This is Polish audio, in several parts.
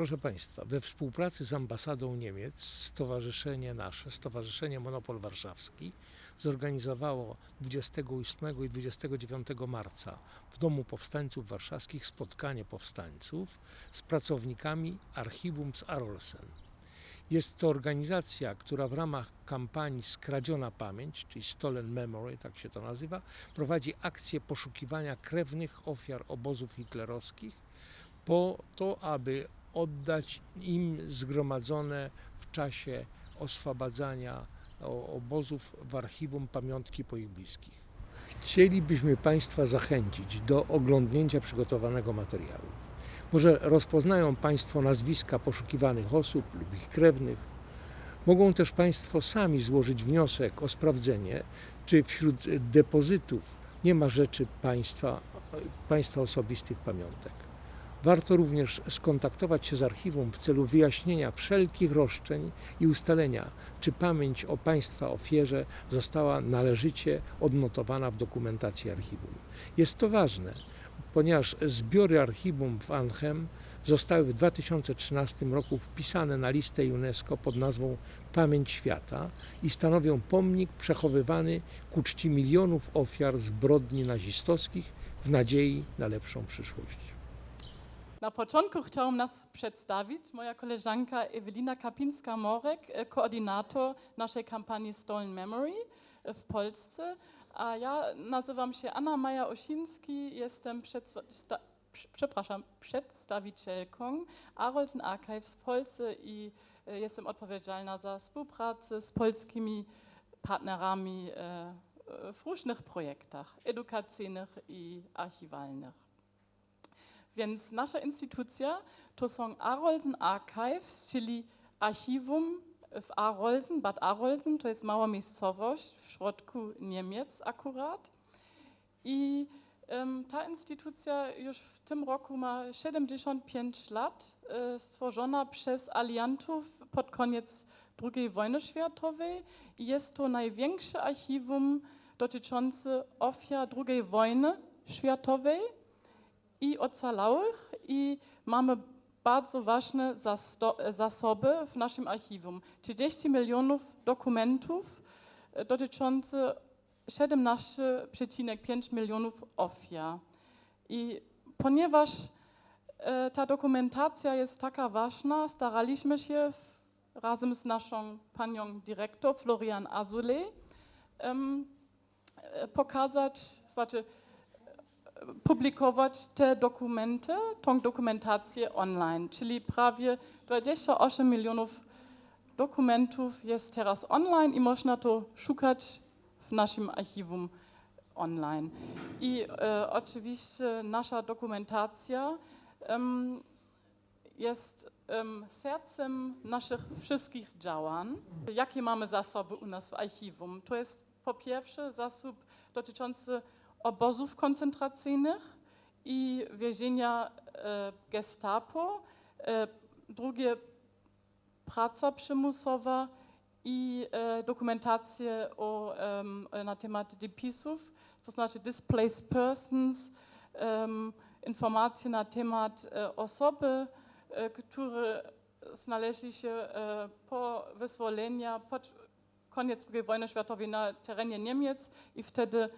Proszę Państwa, we współpracy z ambasadą Niemiec Stowarzyszenie nasze, Stowarzyszenie Monopol Warszawski zorganizowało 28 i 29 marca w Domu Powstańców Warszawskich spotkanie powstańców z pracownikami archiwum z Arolsen. Jest to organizacja, która w ramach kampanii Skradziona Pamięć, czyli Stolen Memory, tak się to nazywa, prowadzi akcję poszukiwania krewnych ofiar obozów hitlerowskich po to, aby oddać im zgromadzone w czasie oswabadzania obozów w archiwum pamiątki po ich bliskich. Chcielibyśmy Państwa zachęcić do oglądnięcia przygotowanego materiału. Może rozpoznają Państwo nazwiska poszukiwanych osób lub ich krewnych. Mogą też Państwo sami złożyć wniosek o sprawdzenie, czy wśród depozytów nie ma rzeczy państwa, państwa osobistych pamiątek. Warto również skontaktować się z archiwum w celu wyjaśnienia wszelkich roszczeń i ustalenia, czy pamięć o państwa ofierze została należycie odnotowana w dokumentacji archiwum. Jest to ważne, ponieważ zbiory archiwum w Arnhem zostały w 2013 roku wpisane na listę UNESCO pod nazwą Pamięć Świata i stanowią pomnik przechowywany ku czci milionów ofiar zbrodni nazistowskich w nadziei na lepszą przyszłość. Na początku chciałam nas przedstawić moja koleżanka Ewelina Kapińska-Morek, e, koordynator naszej kampanii Stolen Memory e, w Polsce. A ja nazywam się Anna Maja-Osiński, jestem przedsta- sta- prze- przepraszam, przedstawicielką Arolsen Archives Polsce i e, jestem odpowiedzialna za współpracę z polskimi partnerami w różnych projektach edukacyjnych i archiwalnych. Więc nasza instytucja to są Arolsen Archives, czyli archiwum w Arolsen, Bad Arolsen, to jest mała miejscowość w środku Niemiec akurat. I em, ta instytucja już w tym roku ma 75 lat, e, stworzona przez aliantów pod koniec II wojny światowej. I jest to największe archiwum dotyczące ofiar II wojny światowej i ocalałych i mamy bardzo ważne zasoby w naszym archiwum. 30 milionów dokumentów e, dotyczące 17,5 milionów ofiar. I ponieważ e, ta dokumentacja jest taka ważna, staraliśmy się razem z naszą panią dyrektor Florian Azule em, e, pokazać, znaczy publikować te dokumenty, tą dokumentację online, czyli prawie 28 milionów dokumentów jest teraz online i można to szukać w naszym archiwum online. I e, oczywiście nasza dokumentacja em, jest em, sercem naszych wszystkich działań. Jakie mamy zasoby u nas w archiwum? To jest po pierwsze zasób dotyczący obozów koncentracyjnych i więzienia e, gestapo. E, drugie praca przymusowa i e, dokumentacje o, na temat depisów, to znaczy displaced persons, informacje na temat osoby, które znaleźli się po wyzwolenia, pod koniec II wojny światowej na terenie Niemiec i wtedy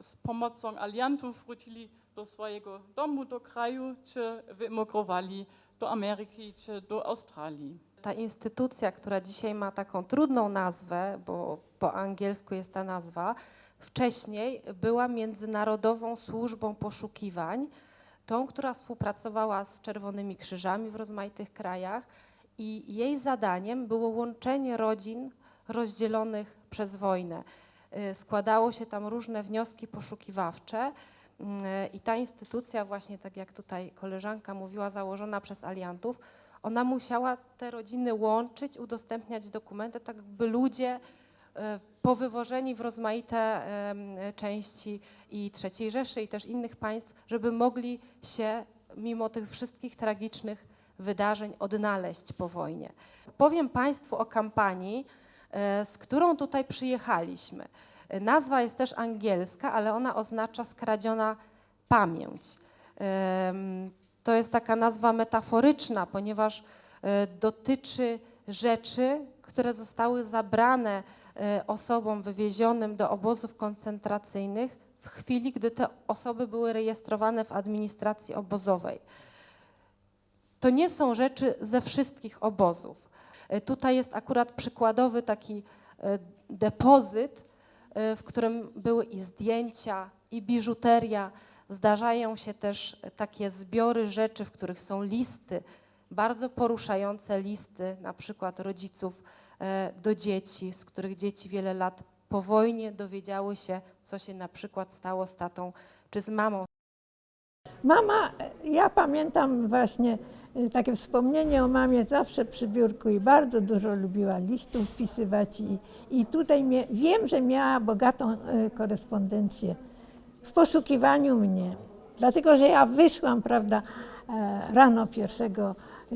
z pomocą aliantów wrócili do swojego domu, do kraju, czy wyemigrowali do Ameryki, czy do Australii. Ta instytucja, która dzisiaj ma taką trudną nazwę, bo po angielsku jest ta nazwa, wcześniej była Międzynarodową Służbą Poszukiwań, tą, która współpracowała z Czerwonymi Krzyżami w rozmaitych krajach i jej zadaniem było łączenie rodzin rozdzielonych przez wojnę. Y, Składało się tam różne wnioski poszukiwawcze mm, i ta instytucja właśnie, tak jak tutaj koleżanka mówiła, założona przez aliantów, ona musiała te rodziny łączyć, udostępniać dokumenty, tak jakby ludzie e, powywożeni w rozmaite części i III Rzeszy i też innych państw, żeby mogli się mimo tych wszystkich tragicznych wydarzeń odnaleźć po wojnie. Powiem Państwu o kampanii, z którą tutaj przyjechaliśmy. E, Nazwa jest też angielska, ale ona oznacza skradziona pamięć. To jest taka nazwa metaforyczna, ponieważ e, dotyczy rzeczy, które zostały zabrane e, osobom wywiezionym do obozów koncentracyjnych w chwili, gdy te osoby były rejestrowane w administracji obozowej. To nie są rzeczy ze wszystkich obozów. E, Tutaj jest akurat przykładowy taki e, depozyt, e, w którym były i zdjęcia, i biżuteria. Zdarzają się też takie zbiory rzeczy, w których są listy, bardzo poruszające listy, na przykład rodziców do dzieci, z których dzieci wiele lat po wojnie dowiedziały się, co się na przykład stało z tatą czy z mamą. Mama, ja pamiętam właśnie takie wspomnienie o mamie zawsze przy biurku i bardzo dużo lubiła listów wpisywać i, i tutaj mie, wiem, że miała bogatą y, korespondencję w poszukiwaniu mnie. Dlatego, że ja wyszłam, prawda, e, rano 1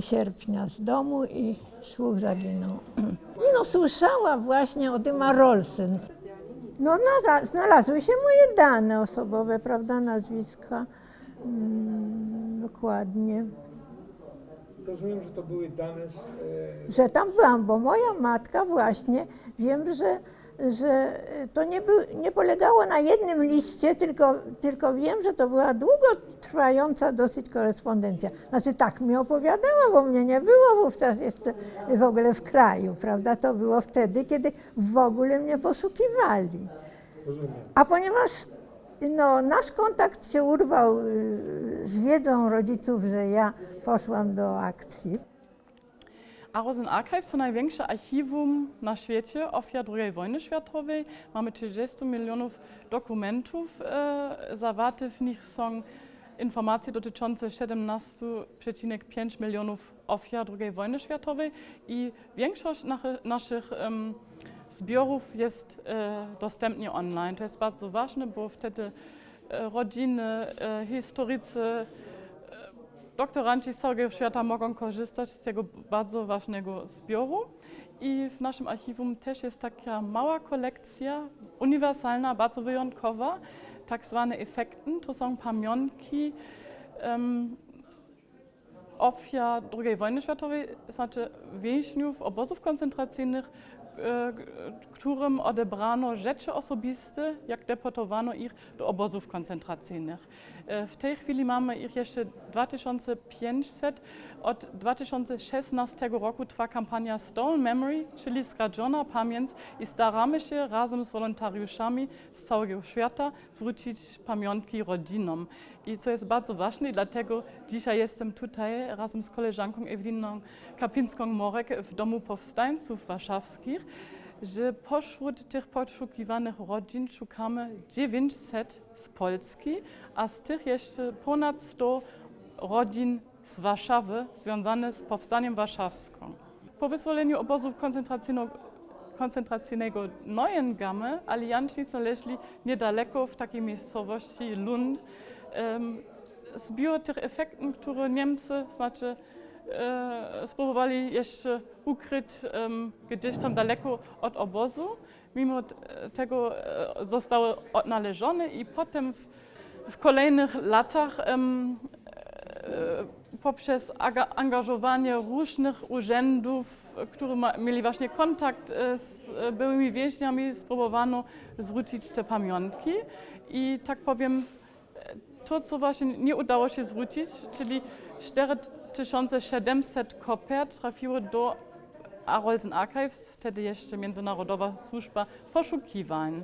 sierpnia z domu i słuch zaginął. No, słyszała właśnie o Dyma Rolsen. No, na, znalazły się moje dane osobowe, prawda, nazwiska. Mm, dokładnie. Rozumiem, że to były dane z... e, Że tam byłam, bo moja matka właśnie, wiem, że, że to nie, był, nie polegało na jednym liście, tylko, tylko wiem, że to była długotrwająca dosyć korespondencja. Znaczy tak mi opowiadała, bo mnie nie było wówczas jeszcze w ogóle w kraju, prawda? To było wtedy, kiedy w ogóle mnie poszukiwali. Rozumiem. A ponieważ no, nasz kontakt się urwał y, z wiedzą rodziców, że ja poszłam do akcji, Arosen Archives to największe archiwum na świecie ofiar II wojny światowej. Mamy 30 milionów dokumentów. E, zawarte w nich są informacje dotyczące 17,5 milionów ofiar II wojny światowej i większość naszych em, zbiorów jest e, dostępnie online. To jest bardzo ważne, bo wtedy e, rodziny, e, historycy, doktoranci z całego świata mogą korzystać z tego bardzo ważnego zbioru. I w naszym archiwum też jest taka mała kolekcja, uniwersalna, bardzo wyjątkowa, tak zwane efekten. To są pamiątki em, ofiar II wojny światowej, znaczy więźniów obozów koncentracyjnych, którym odebrano rzeczy osobiste, jak deportowano ich do obozów koncentracyjnych. E, W tej chwili mamy ich jeszcze 2500. Od 2016 roku trwa kampania Stolen Memory, czyli skradziona pamięć i staramy się razem z wolontariuszami z całego świata zwrócić pamiątki rodzinom. I co jest bardzo ważne, dlatego dzisiaj jestem tutaj razem z koleżanką Eweliną Kapińską-Morek w Domu Powstańców Warszawskich, że pośród tych poszukiwanych rodzin szukamy 900 z Polski, a z tych jeszcze ponad 100 rodzin z Warszawy związane z powstaniem warszawskim. Po wyzwoleniu obozów koncentracyjnego Neuengamme alianci znaleźli niedaleko w takiej miejscowości Lund em, zbiór tych efektów, które Niemcy znaczy, spróbowali jeszcze ukryć gdzieś tam daleko od obozu. Mimo tego e, zostały odnalezione i potem w, w kolejnych latach e, poprzez angażowanie różnych urzędów, które mieli właśnie kontakt e, z e, byłymi więźniami, spróbowano zwrócić te pamiątki. I tak powiem, e, to, co właśnie nie udało się zwrócić, czyli 4700 kopert trafiło do Arolsen Archives, wtedy jeszcze Międzynarodowa Służba Poszukiwań.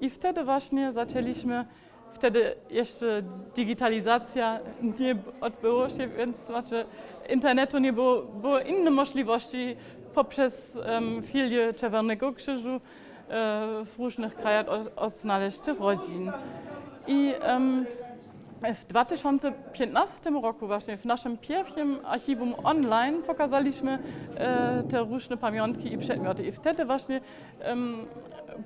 I wtedy właśnie zaczęliśmy, wtedy jeszcze digitalizacja nie odbyło się, więc znaczy internetu nie było, były inne możliwości poprzez um, filię Czerwonego Krzyżu e, w różnych krajach od- odnaleźć rodzin. I em, w 2015 roku właśnie w naszym pierwszym archiwum online pokazaliśmy e, te różne pamiątki i przedmioty. I wtedy właśnie em,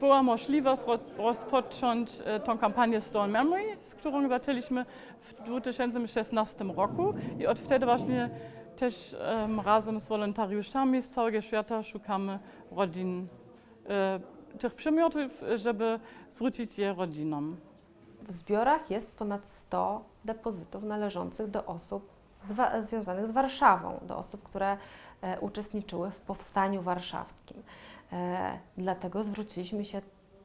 była możliwość ro- rozpocząć e, tą kampanię Stone Memory, z którą zaczęliśmy w 2016 roku. I od wtedy właśnie też em, razem z wolontariuszami z całego świata szukamy rodzin e, tych przedmiotów, żeby zwrócić je rodzinom. W zbiorach jest ponad 100 depozytów należących do osób związanych z Warszawą, do osób, które e, uczestniczyły w powstaniu warszawskim. E, Dlatego zwróciliśmy się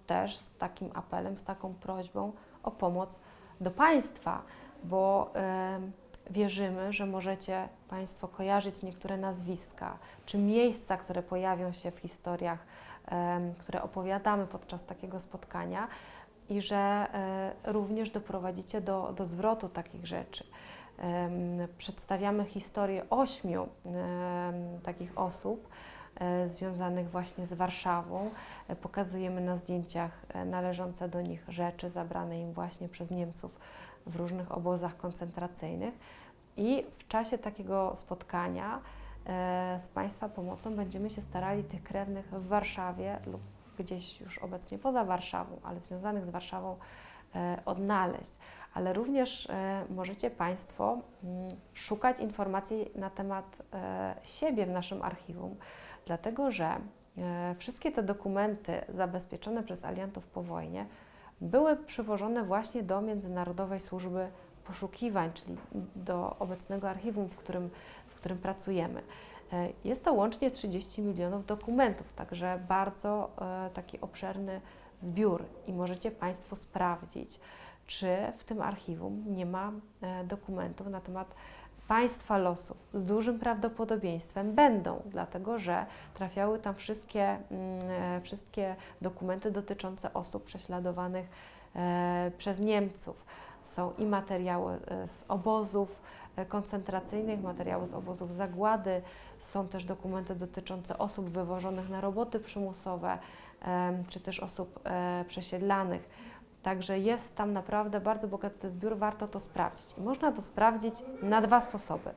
też z takim apelem, z taką prośbą o pomoc do Państwa, bo em, wierzymy, że możecie Państwo kojarzyć niektóre nazwiska czy miejsca, które pojawią się w historiach, które opowiadamy podczas takiego spotkania i że e, również doprowadzicie do, do zwrotu takich rzeczy. Przedstawiamy historię ośmiu takich osób e, związanych właśnie z Warszawą. E, Pokazujemy na zdjęciach należące do nich rzeczy zabrane im właśnie przez Niemców w różnych obozach koncentracyjnych. I w czasie takiego spotkania z Państwa pomocą będziemy się starali tych krewnych w Warszawie lub gdzieś już obecnie poza Warszawą, ale związanych z Warszawą e, odnaleźć. Ale również e, możecie Państwo mm, szukać informacji na temat e, siebie w naszym archiwum, dlatego że wszystkie te dokumenty zabezpieczone przez aliantów po wojnie były przywożone właśnie do Międzynarodowej Służby Poszukiwań, czyli do obecnego archiwum, w którym, w którym pracujemy. E, Jest to łącznie 30 milionów dokumentów, także bardzo e, taki obszerny zbiór i możecie Państwo sprawdzić, czy w tym archiwum nie ma e, dokumentów na temat państwa losów. Z dużym prawdopodobieństwem będą, dlatego że trafiały tam wszystkie, mm, wszystkie dokumenty dotyczące osób prześladowanych przez Niemców. Są i materiały z obozów koncentracyjnych, materiały z obozów zagłady, są też dokumenty dotyczące osób wywożonych na roboty przymusowe, czy też osób e, przesiedlanych. Także jest tam naprawdę bardzo bogaty zbiór, warto to sprawdzić. I można to sprawdzić na dwa sposoby.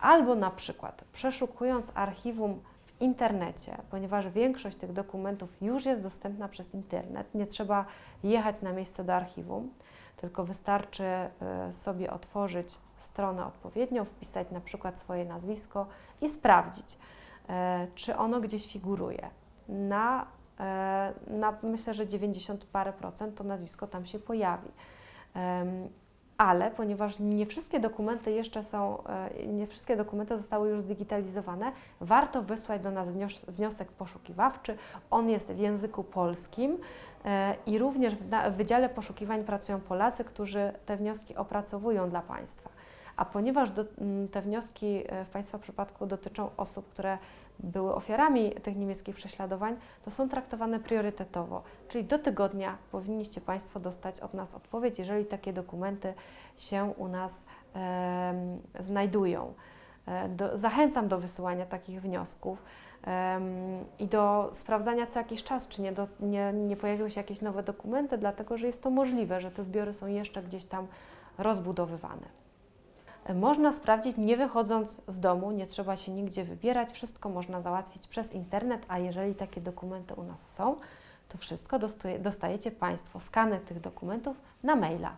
Albo na przykład przeszukując archiwum w internecie, ponieważ większość tych dokumentów już jest dostępna przez internet, nie trzeba jechać na miejsce do archiwum, tylko wystarczy e, sobie otworzyć stronę odpowiednią, wpisać na przykład swoje nazwisko i sprawdzić, e, czy ono gdzieś figuruje. Na, e, na myślę, że 90 parę procent to nazwisko tam się pojawi. Ale ponieważ nie wszystkie dokumenty jeszcze są, nie wszystkie dokumenty zostały już zdigitalizowane, warto wysłać do nas wnios- wniosek poszukiwawczy. On jest w języku polskim i również w, Wydziale Poszukiwań pracują Polacy, którzy te wnioski opracowują dla Państwa. A ponieważ do, te wnioski e, w Państwa przypadku dotyczą osób, które były ofiarami tych niemieckich prześladowań, to są traktowane priorytetowo, czyli do tygodnia powinniście Państwo dostać od nas odpowiedź, jeżeli takie dokumenty się u nas em, znajdują. E, Do, zachęcam do wysyłania takich wniosków i do sprawdzania co jakiś czas, czy nie, do, nie, nie pojawiły się jakieś nowe dokumenty, dlatego że jest to możliwe, że te zbiory są jeszcze gdzieś tam rozbudowywane. Można sprawdzić nie wychodząc z domu, nie trzeba się nigdzie wybierać, wszystko można załatwić przez internet, a jeżeli takie dokumenty u nas są, to wszystko dostaje- dostajecie Państwo skany tych dokumentów na maila.